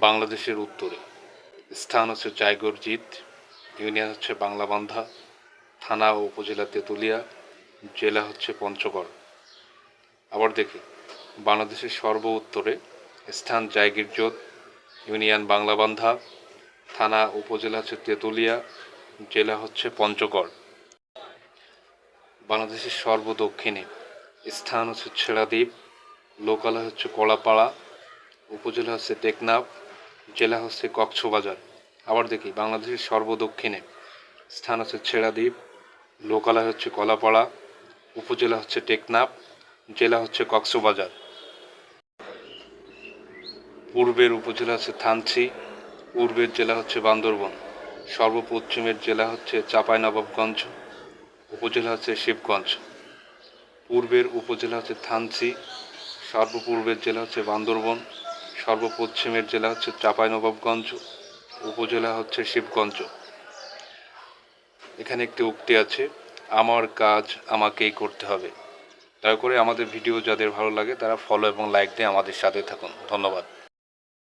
বাংলাদেশের উত্তরে। স্থান হচ্ছে জায়গরজিৎ ইউনিয়ন হচ্ছে বাংলাবান্ধা, থানা ও উপজেলা তেঁতুলিয়া, জেলা হচ্ছে পঞ্চগড়। আবার দেখি, বাংলাদেশের সর্ব উত্তরে স্থান জায়গিরজোত ইউনিয়ন বাংলাবান্ধা, থানা উপজেলা হচ্ছে তেঁতুলিয়া, জেলা হচ্ছে পঞ্চগড়। বাংলাদেশের সর্ব দক্ষিণে স্থান হচ্ছে ছেড়াদ্বীপ, লোকালয় হচ্ছে কলাপাড়া, উপজেলা হচ্ছে টেকনাফ জেলা হচ্ছে কক্সবাজার। আবার দেখি, বাংলাদেশের সর্বদক্ষিণে স্থান হচ্ছে ছেড়াদ্বীপ, লোকালয় হচ্ছে কলাপাড়া, উপজেলা হচ্ছে টেকনাফ, জেলা হচ্ছে কক্সবাজার। পূর্বের উপজেলা হচ্ছে থানচি, পূর্বের জেলা হচ্ছে বান্দরবন, সর্বপশ্চিমের জেলা হচ্ছে চাঁপাইনবাবগঞ্জ, উপজেলা হচ্ছে শিবগঞ্জ। পূর্বের উপজেলা হচ্ছে থানচি, সর্বপূর্বের জেলা হচ্ছে বান্দরবন সর্বপশ্চিমের জেলা হচ্ছে চাঁপাইনবাবগঞ্জ, উপজেলা হচ্ছে শিবগঞ্জ। এখানে একটি উক্তি আছে, আমার কাজ আমাকেই করতে হবে। দয়া করে আমাদের ভিডিও যাদের ভালো লাগে তারা ফলো এবং লাইক দিয়ে আমাদের সাথে থাকুন। ধন্যবাদ।